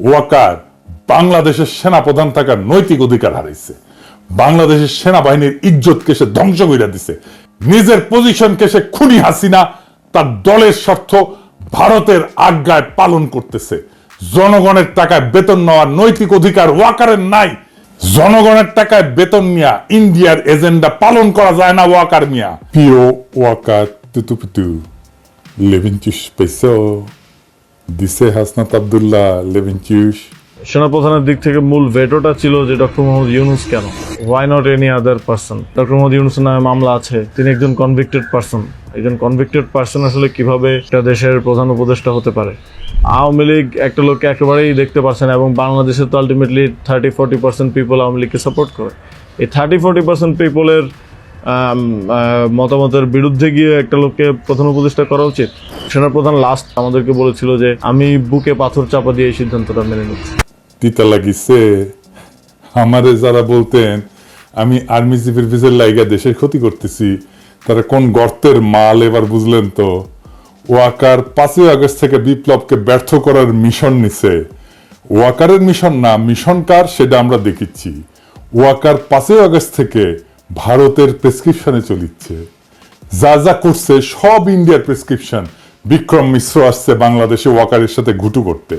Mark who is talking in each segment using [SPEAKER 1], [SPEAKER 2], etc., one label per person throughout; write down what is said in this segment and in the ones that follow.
[SPEAKER 1] ওয়াকার, বাংলাদেশের সেনাপ্রধান থাকার নৈতিক অধিকার হারাইছে। বাংলাদেশের সেনাবাহিনীর ইজ্জতকে সে ধ্বংস করে দিছে। নিজের পজিশনকে সে খুনি হাসিনা, তার দলের স্বার্থ ভারতের আজ্ঞায় পালন করতেছে। জনগণের টাকায় বেতন নেওয়ার নৈতিক অধিকার ওয়াকারের নাই। জনগণের টাকায় বেতন নিয়া ইন্ডিয়ার এজেন্ডা পালন করা যায় না ওয়াকার মিয়া। প্রিয় ওয়াকার, তুতুপুতু লেভিনচুস পেসো দিছে হাসনাত আবদুল্লাহ লেভিনচুস
[SPEAKER 2] সেনাপ্রধানের দিক থেকে মূল ভেটোটা ছিল যে ডক্টর মোহাম্মদ ইউনুস কেন? Why not any other person doctor Muhammad ইউনুসের নামে মামলা আছে, তিনি একজন কনভিক্টেড পার্সন একজন কনভিক্টেড পার্সন আসলে কীভাবে একটা দেশের প্রধান উপদেষ্টা হতে পারে? আওয়ামী লীগ একটা লোককে একেবারেই দেখতে পারছে না এবং বাংলাদেশে তো ultimately thirty forty percent people Awami লীগকে সাপোর্ট করে। এই থার্টি ফোর্টি পার্সেন্ট পিপলের মতামতের বিরুদ্ধে গিয়ে একটা লোককে প্রধান উপদেষ্টা করা উচিত। সেনাপ্রধান লাস্ট আমাদেরকে বলেছিল যে, আমি বুকে পাথর চাপা দিয়ে এই সিদ্ধান্তটা মেনে নিচ্ছি।
[SPEAKER 1] তিতা লাগিছে। আমারে যারা বলতেন, আমি আর্মি চিফের পিছের লাইগা দেশের ক্ষতি করতেছি, তারা কোন গর্তের মাল এবার বুঝলেন তো? ওয়াকার পাঁচই আগস্ট থেকে বিপ্লবকে ব্যর্থ করার মিশন নিছে। ওয়াকারের মিশন না মিশন কার সেটা আমরা দেখিচ্ছি। ওয়াকার পাঁচই আগস্ট থেকে ভারতের প্রেসক্রিপশনে চলিচ্ছে। যা যা করছে, সব ইন্ডিয়ার প্রেসক্রিপশন বিক্রম মিশ্র আসছে বাংলাদেশে ওয়াকারের সাথে ঘুটু করতে।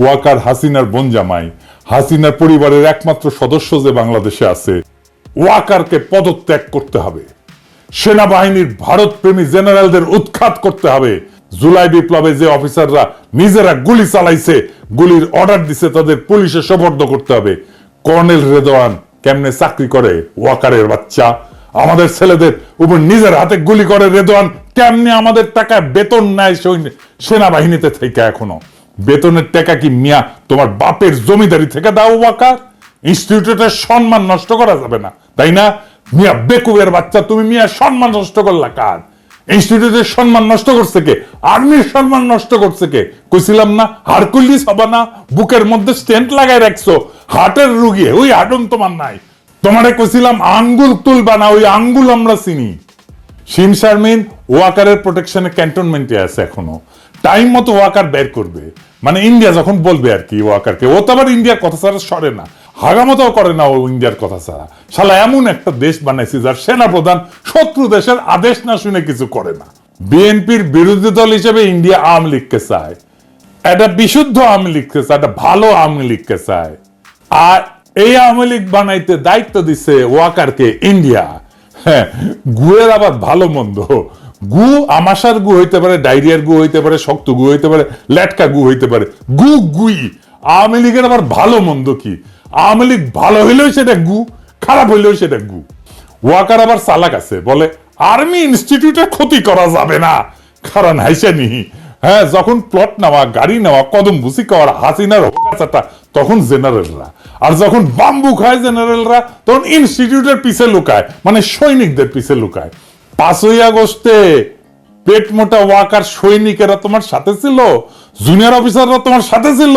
[SPEAKER 1] ওয়াকার হাসিনার বোন জামাই। হাসিনার পরিবারের একমাত্র সদস্য যে বাংলাদেশে আছে, ওয়াকারকে পদত্যাগ করতে হবে। সেনাবাহিনীর ভারত প্রেমী জেনারেলদের উৎখাত করতে হবে। জুলাই বিপ্লবে যে অফিসাররা নিজেরা গুলি চালাইছে, গুলির অর্ডার দিছে, তাদের পুলিশে সোপর্দ করতে হবে। কর্নেল রেদওয়ান কেমনে চাকরি করে? ওয়াকারের বাচ্চা। আমাদের ছেলেদের উপর নিজের হাতে গুলি করে রেদোয়ান। কেমনে আমাদের টাকায় বেতন নেয় সৈন্য- সেনাবাহিনীতে থেকে এখনও? বেতনের টাকা কি মিয়া তোমার বাপের জমিদারি থেকে দাও, ওয়াকার? ইনস্টিটিউটের সম্মান নষ্ট করা যাবে না, তাই না? মিয়া বেকুবের বাচ্চা, তুমি মিয়া সম্মান নষ্ট করলা কার? ইনস্টিটিউটের সম্মান নষ্ট করছে কে? আর্মির সম্মান নষ্ট করছে কে? কইছিলাম না, হারকুলিস হবা না, বুকের মধ্যে স্টেন্ট লাগাই রাখছো, হার্টের রুগী, ওই হার্টন তোমার নাই। তোমারে কইছিলাম আঙ্গুল তুলবা না, ওই আঙ্গুল আমরা চিনি। শিম শারমিন, ওয়াকারের প্রোটেকশনে ক্যান্টনমেন্টে আছে এখনও। টাইম মতো ওয়াকার বের করবে। মানে ইন্ডিয়া যখন বলবে আর কি ওয়াকারকে, ও তো আবার ইন্ডিয়ার কথা ছাড়া সরে না। হাগামতো করে না ও ইন্ডিয়ার কথা ছাড়া। শালা, এমন একটা দেশ বানাইছে যার সেনাপ্রধান শত্রু দেশের আদেশ না শুনে কিছু করে না। বিএনপির বিরোধী দল হিসেবে ইন্ডিয়া আওয়ামী লীগকে চায়। একটা বিশুদ্ধ আওয়ামী লীগকে চায়, একটা ভালো আওয়ামী লীগকে চায়। আর এই আওয়ামী লীগ বানাইতে দায়িত্ব দিছে ওয়াকারকে ইন্ডিয়া। হ্যাঁ গুয়ের আবার ভালো মন্দ। গু আমাশার গু হইতে পারে, ডায়রিয়ার গু হইতে পারে, শক্ত গু হইতে পারে লেটকা গু হইতে পারে। গু গুই। আওয়ামী লীগের আবার ভালো মন্দ কি? আওয়ামী লীগ ভালো হইলেও সেটা গু, খারাপ হইলেও সেটা গু। ওয়াকার আবার চালাক আছে, বলে, আর্মি ইনস্টিটিউটের ক্ষতি করা যাবে না। কারণ হাইসে নিহি হ্যাঁ যখন প্লট নেওয়া, গাড়ি নেওয়া, কদম ভুসি খাওয়ার, হাসিনার হোকাচাটা তখন জেনারেলরা। আর যখন বাম্বু খায় জেনারেলরা, তখন ইনস্টিটিউটের পিছে লুকায় মানে সৈনিকদের পিছে লুকায়। পাঁচই আগস্টে পেট মোটা ওয়াকার সৈনিকেরা তোমার সাথে ছিল? জুনিয়র অফিসাররা তোমার সাথে ছিল?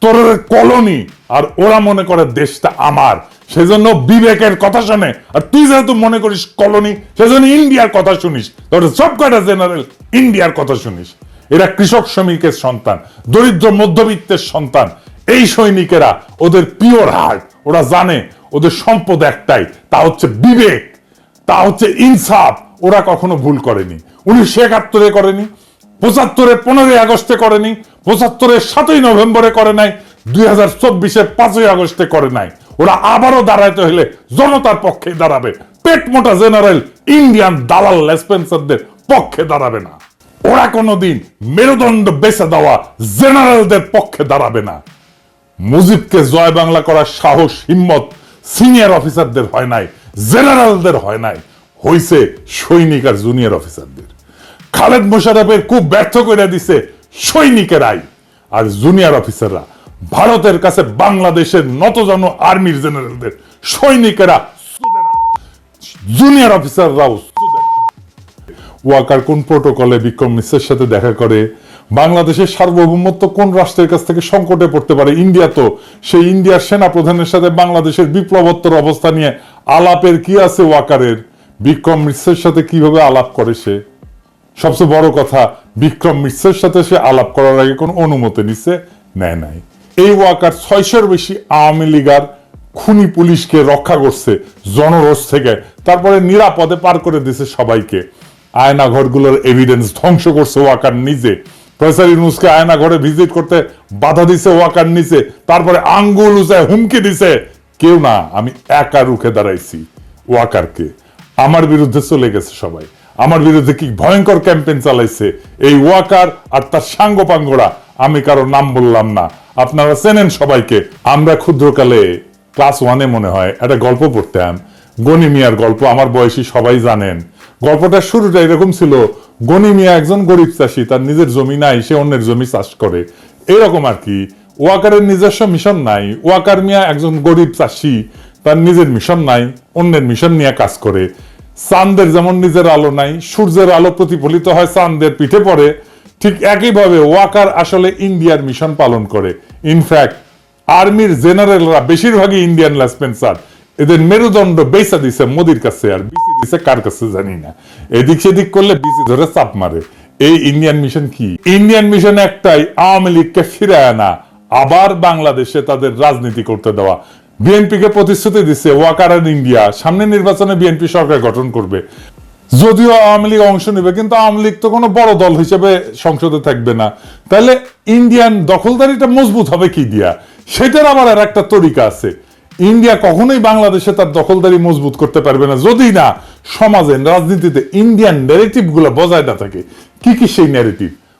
[SPEAKER 1] তোর কলোনি, আর ওরা মনে করে দেশটা আমার। সেজন্য বিবেকের কথা শোনে। আর তুই যেহেতু মনে করিস কলোনি, সেজন্য ইন্ডিয়ার কথা শুনিস। তোর সব কয়টা জেনারেল ইন্ডিয়ার কথা শুনিস। এরা কৃষক শ্রমিকের সন্তান, দরিদ্র মধ্যবিত্তের সন্তান। এই সৈনিকেরা ওদের পিওর হার্ট। ওরা জানে ওদের সম্পদ একটাই, তা হচ্ছে বিবেক। তা হচ্ছে ইনসাফ। ওরা কখনো ভুল করেনি। উনিশশো একাত্তরে করেনি। পঁচাত্তরের পনেরোই আগস্টে করেনি পঁচাত্তরের সাতই নভেম্বরে করে নাই, দুই হাজার চব্বিশের পাঁচই আগস্টে করে নাই। ওরা আবারও দাঁড়াইতে হলে জনতার পক্ষে দাঁড়াবে। পেট মোটা জেনারেল, ইন্ডিয়ান দালাল লেসপেন্সারদের পক্ষে দাঁড়াবে না। ওরা কোনোদিন মেরুদণ্ড বেছে দেওয়া জেনারেলদের পক্ষে দাঁড়াবে না। মুজিবকে জয় বাংলা করার সাহস, হিম্মত সিনিয়র অফিসারদের হয় নাই, জেনারেলদের হয় নাই। হইছে সৈনিক আর জুনিয়র অফিসারদের। খালেদ মোশারফের খুব ব্যর্থ করে দিছে সৈনিকেরাই। আর জুনিয়র অফিসাররা, ভারতের কাছে বাংলাদেশের নতজন আর্মির জেনারেলদের সৈনিকেরা জুনিয়র অফিসাররাও ওয়াকার কোন প্রোটোকলে বিক্রম মিশ্রের সাথে দেখা করে, বাংলাদেশের সার্বভৌমত্ব কোন রাষ্ট্রের কাছ থেকে সংকটে পড়তে পারে? ইন্ডিয়া তো, সেই ইন্ডিয়ার সেনা প্রধানের সাথে বাংলাদেশের বিপ্লবোত্তর অবস্থা নিয়ে আলাপের কি আছে ওয়াকারের? বিক্রম মিশ্রের সাথে কীভাবে আলাপ করে সে? সবচেয়ে বড় কথা, বিক্রম মিশ্রের সাথে সে আলাপ করার আগে কোন অনুমতি নিচ্ছে নেয় নাই। এই ওয়াকার ছয়শোর বেশি আওয়ামী লীগার খুনি পুলিশকে রক্ষা করছে জনরোষ থেকে। তারপরে নিরাপদে পার করে দিছে সবাইকে। আয়না ঘরগুলোর এভিডেন্স ধ্বংস করছে ওয়াকার নিজে। প্রফেসর ইউনুসকে আয়না ঘরে ভিজিট করতে বাধা দিছে ওয়াকার নিচে তারপরে আঙ্গুল উঁচায় হুমকি দিছে। কেউ না, আমি একা রুখে দাঁড়াইছি ওয়াকারকে। আমার বিরুদ্ধে চলে গেছে সবাই। আমার বিরুদ্ধে কি ভয়ঙ্কর ক্যাম্পেইন চালাইছে? এই ওয়াকার আর তার সাঙ্গপাঙ্গরা, আমি কারও নাম বললাম না। আপনারা চেনেন সবাইকে। আমরা ক্ষুদ্রকালে ক্লাস ওয়ানে মনে হয় একটা গল্প পড়তাম। গনি মিয়ার গল্প, আমার বয়সী সবাই জানেন। গল্পটার শুরুটা এরকম ছিল, গনি মিয়া একজন গরিব চাষি, তার নিজের জমি নাই, সে অন্যের জমি চাষ করে। এরকম আর কি। ওয়াকারের নিজস্ব মিশন নাই। ওয়াকার মিয়া একজন গরিব চাষি, তার নিজের মিশন নাই, অন্যের মিশন নিয়ে কাজ করে। চাঁদের যেমন নিজের আলো নাই, সূর্যের আলো প্রতিফলিত হয়, চাঁদের পিঠে পড়ে। ঠিক একইভাবে ওয়াকার আসলে ইন্ডিয়ার মিশন পালন করে। ইনফ্যাক্ট আর্মির জেনারেলরা বেশিরভাগই ইন্ডিয়ান লেসপেন্সার এদের মেরুদণ্ড বেসা দিছে মোদির কাছে, আর বিসি দিছে কার কাছে জানি না। এদিক সেদিক করলে বিসি ধরে চাপ মারে। এই ইন্ডিয়ান মিশন কি? ইন্ডিয়ান মিশন একটাই আওয়ামী লীগকে ফিরে আনা, আবার বাংলাদেশে তাদের রাজনীতি করতে দেওয়া। বিএনপিকে প্রতিশ্রুতি দিচ্ছে ওয়াকার আর ইন্ডিয়া। সামনে নির্বাচনে বিএনপি সরকার গঠন করবে। যদিও আওয়ামী লীগ অংশ নেবে, কিন্তু আওয়ামী লীগ তো কোনো বড় দল হিসেবে সংসদে থাকবে না। তাহলে ইন্ডিয়ান দখলদারিটা মজবুত হবে কি দিয়া? সেটার আবার আর একটা তরিকা আছে। ইন্ডিয়া কখনোই বাংলাদেশে তার দখলদারি মজবুত করতে পারবে না। যদি না, সমাজে, রাজনীতিতে ইন্ডিয়ান ন্যারেটিভগুলো বজায় না থাকে। কি কি সেই ন্যারেটিভ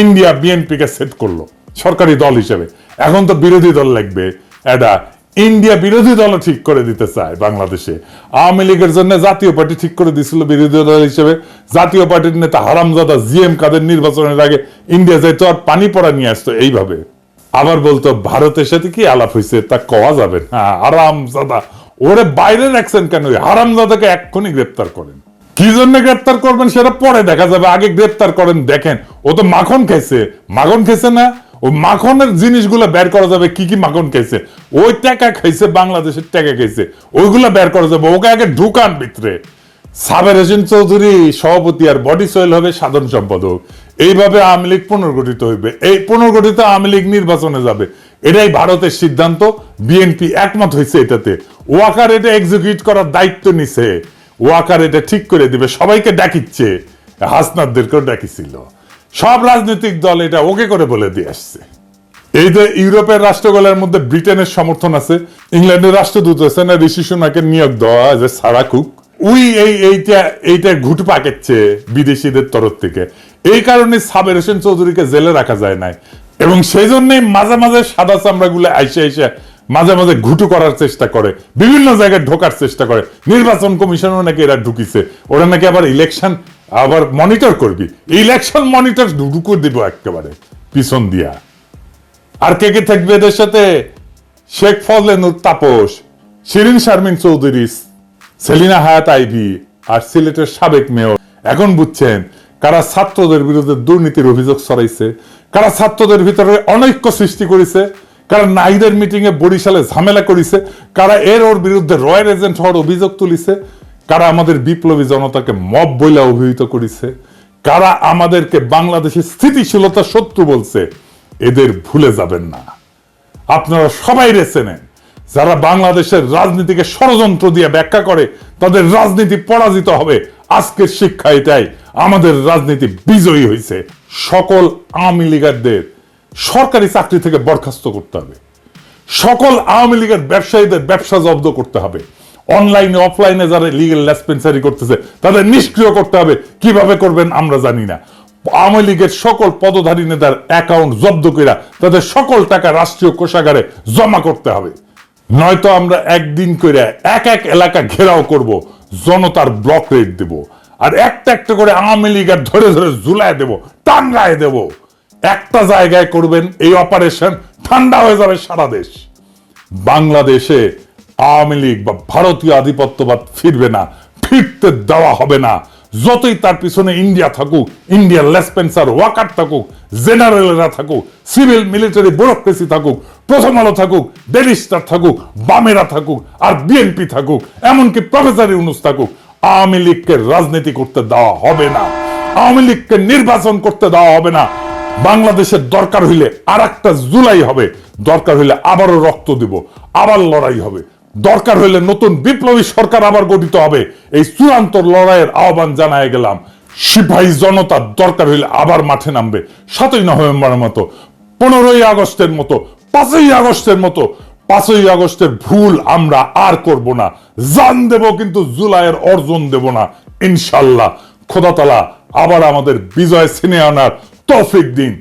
[SPEAKER 1] ইন্ডিয়া বিএনপি কে সেট করল, সরকারি দল হিসেবে। এখন তো বিরোধী দল লাগবে। এটা ইন্ডিয়া বিরোধী দল ঠিক করে দিতে চায় বাংলাদেশে। আওয়ামী লীগের জন্য জাতীয় পার্টি ঠিক করে দিছিল বিরোধী দল হিসেবে। জাতীয় পার্টির নেতা হারামজাদা জি এম কাদের নির্বাচনের আগে ইন্ডিয়া যাইতো আর পানি পড়া নিয়ে আসতো এইভাবে। আবার বলতো ভারতের সাথে কি আলাপ হয়েছে তা কওয়া যাবে না। হারামজাদা, ওরে বাইরের রাখছেন কেন? হারামজাদাকে এক্ষুনি গ্রেপ্তার করেন। কি জন্য গ্রেপ্তার করবেন সেটা পরে দেখা যাবে। আগে গ্রেপ্তার করেন, দেখেন। ও তো মাখন খাইছে। মাখন খেয়েছে না? ওই মাখনের জিনিসগুলো বের করা যাবে। কি কি মাখন খাইছে? ওই টাকা খাইছে, বাংলাদেশের টাকা খাইছে। ওইগুলো বের করা যাবে। ওকে আগে ঢুকান ভিতরে। সাবের হোসেন চৌধুরী, সভাপতি আর বডি সোয়েল হবে সাধারণ সম্পাদক। এইভাবে আওয়ামী লীগ পুনর্গঠিত হইবে। এই পুনর্গঠিত আওয়ামী লীগ নির্বাচনে যাবে। এটাই ভারতের সিদ্ধান্ত। বিএনপি একমত হয়েছে এটাতে। ওয়াকার এটা এক্সিকিউট করার দায়িত্ব নিছে। ওয়াকার এটা ঠিক করে দিবে, সবাইকে ডাকিচ্ছে। হাসনাদদেরকেও ডাকিছিল। সব রাজনৈতিক দল এটা ওকে করে বলে দিয়ে আসছে। এই যে ইউরোপের রাষ্ট্রগুলোর মধ্যে ব্রিটেনের সমর্থন আছে, ইংল্যান্ডের রাষ্ট্রদূত আছে না ঋষি সোনাকে নিয়োগ দেওয়া যে সারা কুক। উই এই এইটা এইটা ঘুট পাকেচ্ছে বিদেশিদের তরফ থেকে। এই কারণে সাবের হোসেন চৌধুরীকে জেলে রাখা যায় নাই। এবং সেই জন্যই মাঝে মাঝে সাদা চামড়া গুলো আইসে আইসে মাঝে মাঝে ঘুটু করার চেষ্টা করে, বিভিন্ন জায়গায় ঢোকার চেষ্টা করে। নির্বাচন কমিশনও নাকি এরা ঢুকিছে। ওরা নাকি আবার ইলেকশন আবার মনিটর করবি। ইলেকশন মনিটর ঢুকু দিব একেবারে, পিছন দিয়া। আর কে কে থাকবে এদের সাথে? শেখ ফজলে নূর তাপস, শিরিন শারমিন চৌধুরী, সেলিনা হায়াত আইভি আর সিলেটের সাবেক মেয়র। এখন বুঝছেন, কারা ছাত্রদের বিরুদ্ধে দুর্নীতির অভিযোগ ছড়াইছে, কারা ছাত্রদের ভিতরে অনৈক্য সৃষ্টি করেছে কারা নাইদের মিটিং এ বরিশালে ঝামেলা করেছে, কারা এর ওর বিরুদ্ধে রয়্যাল এজেন্ট হওয়ার অভিযোগ তুলিছে, কারা আমাদের বিপ্লবী জনতাকে মব বইলা অভিহিত করেছে, কারা আমাদেরকে বাংলাদেশের স্থিতিশীলতা শত্রু বলছে, এদের ভুলে যাবেন না। আপনারা সবাই রেছে যারা বাংলাদেশের রাজনীতিকে ষড়যন্ত্র দিয়ে ব্যাখ্যা করে, তাদের রাজনীতি পরাজিত হবে। আজকের শিক্ষা এটাই, আমাদের রাজনীতি বিজয়ী হয়েছে সকল আওয়ামী লীগারদের সরকারি চাকরি থেকে বরখাস্ত করতে হবে। সকল আওয়ামী লীগের ব্যবসায়ীদের ব্যবসা জব্দ করতে হবে। অনলাইনে, অফলাইনে যারা লিগেল লেসপেন্সারি করতেছে, তাদের নিষ্ক্রিয় করতে হবে। কীভাবে করবেন আমরা জানি না। আওয়ামী লীগের সকল পদধারী নেতার অ্যাকাউন্ট জব্দ করে তাদের সকল টাকা রাষ্ট্রীয় কোষাগারে জমা করতে হবে। নয়তো আমরা একদিন করে এক এক এলাকা ঘেরাও করব, জনতার ব্লক রেট দেব। আর একটা একটা করে আওয়ামী লীগের ধরে ধরে ঝুলায় দেব টাঙ্গায় দেব। একটা জায়গায় করবেন এই অপারেশন, ঠান্ডা হয়ে যাবে সারা দেশ। বাংলাদেশে আওয়ামী লীগ বা ভারতীয় আধিপত্যবাদ ফিরবে না, ফিরতে দেওয়া হবে না। যতই তার পিছনে ইন্ডিয়া থাকুক ইন্ডিয়ার লেসপেন্সার ওয়াকার থাকুক, জেনারেলরা থাকুক, সিভিল মিলিটারি ব্যুরোক্রেসি থাকুক, প্রথম আলো থাকুক, ডেলি স্টার থাকুক, বামেরা থাকুক, আর বিএনপি থাকুক, এমনকি প্রফেসর ইউনুস থাকুক, আওয়ামী লীগকে রাজনীতি করতে দেওয়া হবে না। আওয়ামী লীগকে নির্বাচন করতে দেওয়া হবে না। বাংলাদেশের দরকার হইলে আর একটা জুলাই হবে। দরকার হইলে আবারও রক্ত দিব, আবার লড়াই হবে। দরকার হইলে নতুন বিপ্লবী সরকার আবার গঠিত হবে। এই চূড়ান্ত লড়াইয়ের আহ্বান জানায় গেলাম। সিপাহী জনতার দরকার হইলে আবার মাঠে নামবে। সাতই নভেম্বরের মতো, পনেরোই আগস্টের মতো, পাঁচই আগস্টের মতো, পাঁচই আগস্টের ভুল আমরা আর করব না। জান দেব কিন্তু জুলাইয়ের অর্জন দেব না, ইনশাল্লাহ। খোদাতালা, আবার আমাদের বিজয় সিনে আনার Tofik Din.